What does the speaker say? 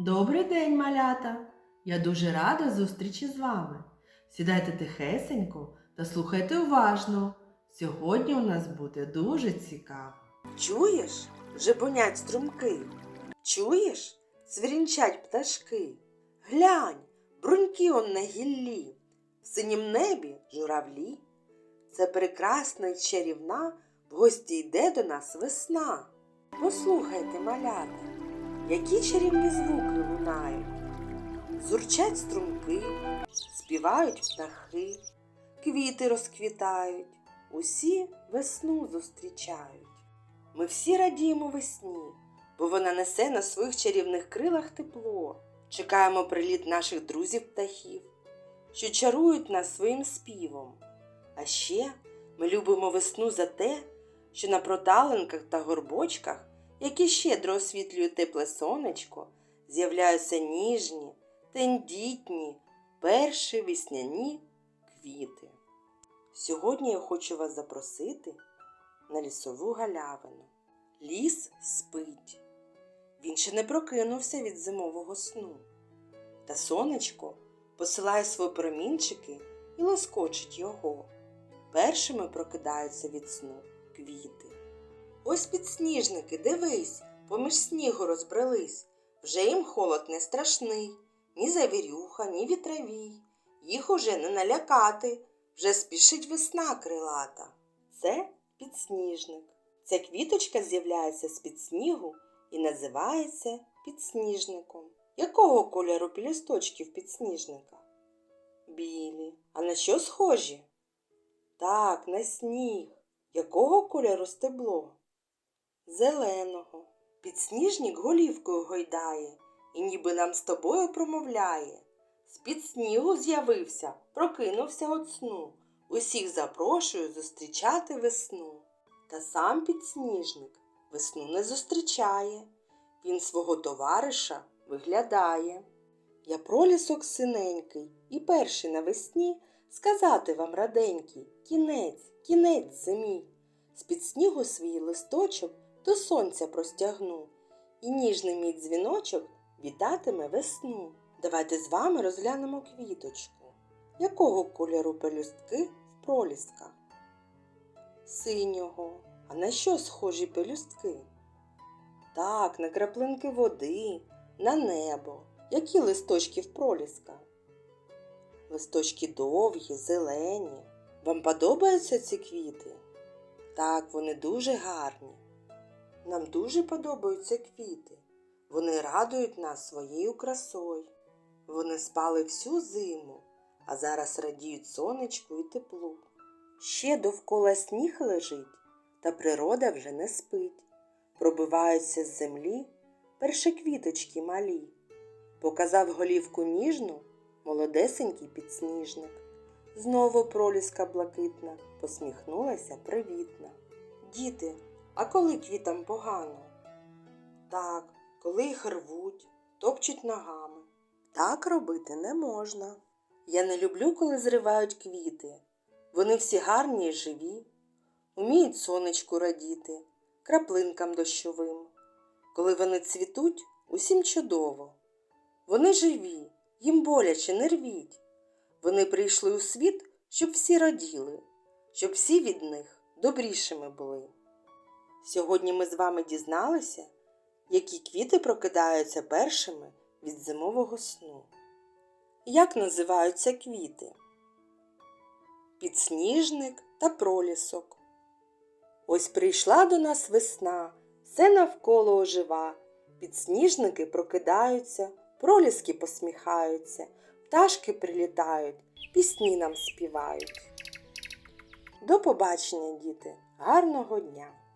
Добрий день, малята! Я дуже рада зустрічі з вами. Сідайте тихесенько та слухайте уважно. Сьогодні у нас буде дуже цікаво. Чуєш, жебонять струмки? Чуєш, цвірінчать пташки? Глянь, бруньки он на гіллі, в синім небі журавлі. Це прекрасна й чарівна, в гості йде до нас весна. Послухайте, малята, які чарівні звуки лунають. Зурчать струмки, співають птахи, квіти розквітають, усі весну зустрічають. Ми всі радіємо весні, бо вона несе на своїх чарівних крилах тепло. Чекаємо приліт наших друзів птахів, що чарують нас своїм співом. А ще ми любимо весну за те, що на проталинках та горбочках, які щедро освітлюють тепле сонечко, з'являються ніжні, тендітні, перші весняні квіти. Сьогодні я хочу вас запросити на лісову галявину. Ліс спить. Він ще не прокинувся від зимового сну. Та сонечко посилає свої промінчики і лоскочить його. Першими прокидаються від сну квіти. Ось підсніжники, дивись, поміж снігу розбрелись. Вже їм холод не страшний, ні завірюха, ні вітровій. Їх уже не налякати, вже спішить весна крилата. Це підсніжник. Ця квіточка з'являється з-під снігу і називається підсніжником. Якого кольору пілісточки в підсніжника? Білі. А на що схожі? Так, на сніг. Якого кольору стебло? Зеленого. Підсніжник голівкою гойдає і ніби нам з тобою промовляє. З-під снігу з'явився, прокинувся от сну. Усіх запрошую зустрічати весну. Та сам підсніжник весну не зустрічає. Він свого товариша виглядає. Я пролісок синенький і перший навесні сказати вам раденький кінець, кінець зимі. З-під снігу свій листочок до сонця простягну, і ніжний мій дзвіночок вітатиме весну. Давайте з вами розглянемо квіточку. Якого кольору пелюстки в пролісках? Синього. А на що схожі пелюстки? Так, на краплинки води, на небо. Які листочки в пролісках? Листочки довгі, зелені. Вам подобаються ці квіти? Так, вони дуже гарні. Нам дуже подобаються квіти. Вони радують нас своєю красою. Вони спали всю зиму, а зараз радіють сонечку і теплу. Ще довкола сніг лежить, та природа вже не спить. Пробиваються з землі перші квіточки малі. Показав голівку ніжну молодесенький підсніжник. Знову проліска блакитна, посміхнулася привітна. Діти, а коли квітам погано? Так, коли їх рвуть, топчуть ногами. Так робити не можна. Я не люблю, коли зривають квіти. Вони всі гарні і живі, уміють сонечку радіти, краплинкам дощовим. Коли вони цвітуть, усім чудово. Вони живі, їм боляче не рвіть. Вони прийшли у світ, щоб всі раділи, щоб всі від них добрішими були. Сьогодні ми з вами дізналися, які квіти прокидаються першими від зимового сну. Як називаються квіти? Підсніжник та пролісок. Ось прийшла до нас весна, все навколо ожива. Підсніжники прокидаються, проліски посміхаються, пташки прилітають, пісні нам співають. До побачення, діти, гарного дня!